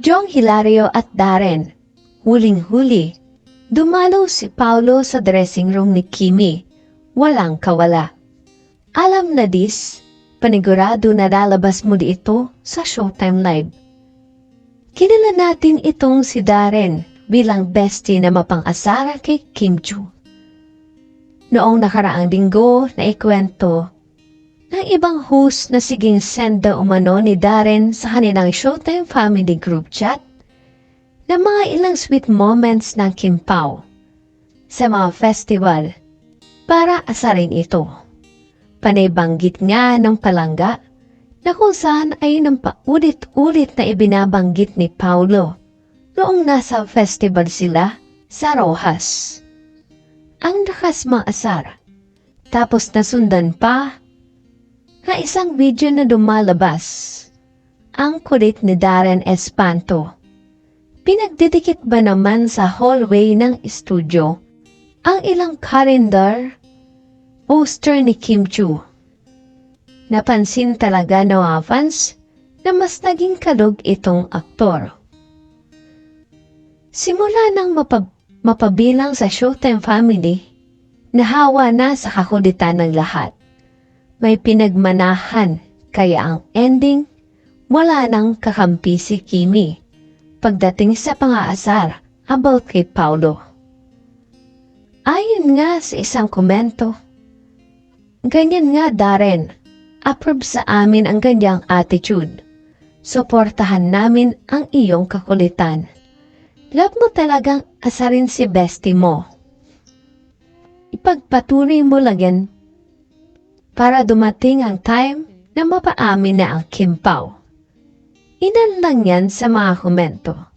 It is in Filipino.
Jong Hilario at Darren. Huling-huli. Dumalo si Paulo sa dressing room ni Kimi. Walang kawala. Alam na dis, panigurado na lalabas mo di ito sa Showtime Live. Kilala natin itong si Darren bilang bestie na mapang-asara kay Kim Chu. Noong nakaraang linggo na ikwento ng ibang host na siging senda umano ni Darren sa kanilang Showtime Family Group Chat na mga ilang sweet moments ng Kim Pao sa mga festival para asarin ito. Panaybanggit nga ng palangga na kung saan ay nang paulit-ulit na ibinabanggit ni Paulo noong nasa festival sila sa Rojas. Ang lakas maasar. Tapos nasundan pa na isang video na dumalabas. Ang kulit ni Darren Espanto. Pinagdidikit ba naman sa hallway ng studio ang ilang calendar poster ni Kim Chu? Napansin talaga ng mga fans na mas naging kalog itong aktor. Simula nang mapab- mapabilang sa Showtime family, nahawa na sa kakulitan ng lahat. May pinagmanahan, kaya ang ending, wala nang kakampi si Kimi. Pagdating sa pangaasar about kay Paulo. Ayon nga sa isang komento, ganyan nga Darren, approve sa amin ang ganyang attitude. Suportahan namin ang iyong kakulitan. Love mo talagang asarin si bestie mo. Ipagpatuloy mo lang para dumating ang time na mapaamin na ang Kim Pao. Inan lang yan sa mga komento.